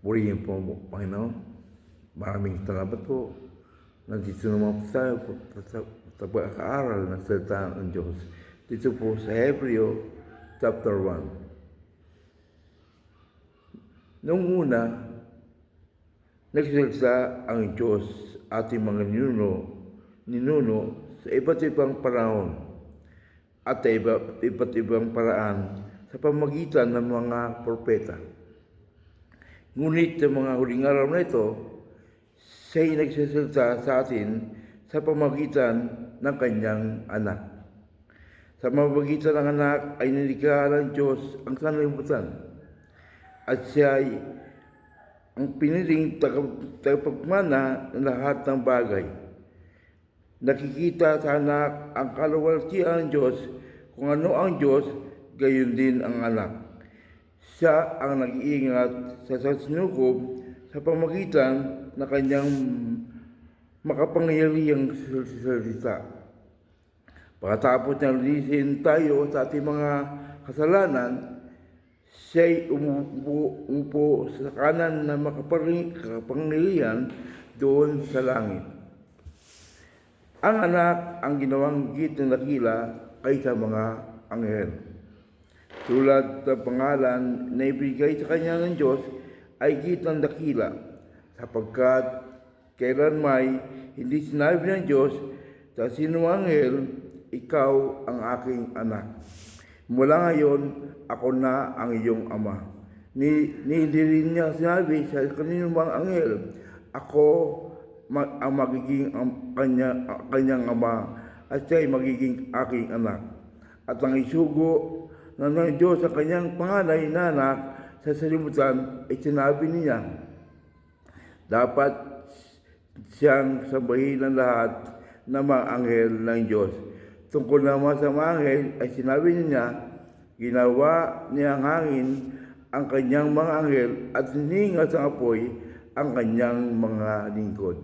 Purihin po ang Panginoon. Maraming salamat po. Nandito naman po tayo sa pagkakaaral ng salita ng Diyos. Dito po sa Hebreo chapter 1. Noong una, nagsalita ang Diyos ating mga ninuno, ninuno sa iba't ibang panahon at iba, iba't ibang paraan sa pamagitan ng mga propeta. Ngunit sa mga huling araw na ito, siya'y nagsasalita sa atin sa pamagitan ng kanyang anak. Sa pamagitan ng anak ay nilikha ng Diyos ang sanlibutan at siya ay ang piniling tagap- tagapagmana ng lahat ng bagay. Nakikita sa anak ang kaluwalhatian ng Diyos, kung ano ang Diyos, gayon din ang anak. Siya ang nag-iingat sa sasinukob sa pamagitan ng kanyang makapangyarihang salita. Pagkatapos niya lisin tayo sa ating mga kasalanan, siya'y umupo, umupo sa kanan na makapangyarihan doon sa langit. Ang anak ang ginawang git ng dakila kaysa mga anghel. Tulad ng pangalan na ibigay sa kanya ng Diyos ay git ng dakila sapagkat kailan may hindi sinabi ng Diyos sa sino anghel, ikaw ang aking anak. Mula ngayon, ako na ang iyong ama. Ni, ni hindi rin niya sinabi sa kanino mang anghel, ako ma- ang magiging ang kanya, ang kanyang ama at siya ay magiging aking anak. At ang isugo na ng Diyos sa kanyang panganay na anak sa salimutan ay sinabi niya, dapat siyang sabahin ng lahat ng mga anghel ng Diyos. Tungkol naman sa mga anghel ay sinabi niya, ginawa niya ang hangin ang kanyang mga anghel at hininga sa apoy ang kanyang mga lingkod.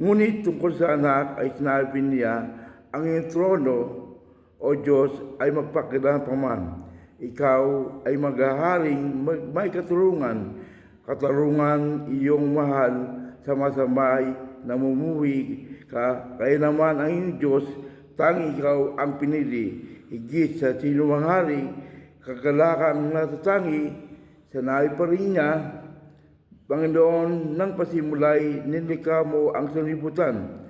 Ngunit tungkol sa anak ay sinabi niya, ang trono, o Diyos, ay magpakilang paman. Ikaw ay maghaharing mag- may katurungan, katarungan iyong mahal sa masamay na mumuwi ka. Kaya naman ang iyong Diyos, tanging ikaw ang pinili. Higit sa sinumang hari, kagalakang natatangi, sa nai pa rin niya, Panginoon, nang pasimulay, nilikha mo ang sanlibutan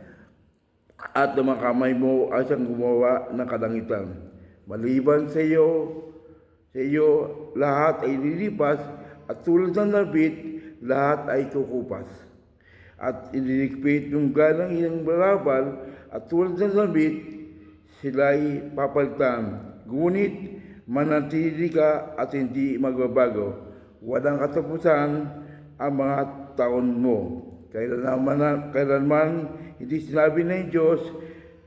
at ang mga kamay mo ay siyang gumawa ng kalangitan. Maliban sa iyo, sa iyo lahat ay lilipas at tulad ng nabit, lahat ay kukupas. At ililigpit yung galang iyang balabal at tulad ng nabit, sila'y papalitan. Ngunit manatili ka at hindi magbabago. Walang katapusan ang mga taon mo. Kailanman, kailanman hindi sinabi ng Diyos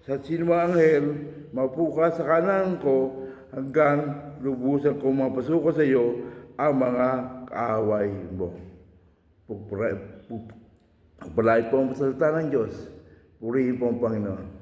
sa sino mga anghel, mapuka sa kanan ko hanggang lubusan ko mapasuko sa iyo ang mga kaaway mo. Pagpalay po ang salita ng Diyos. Purihin po ang Panginoon.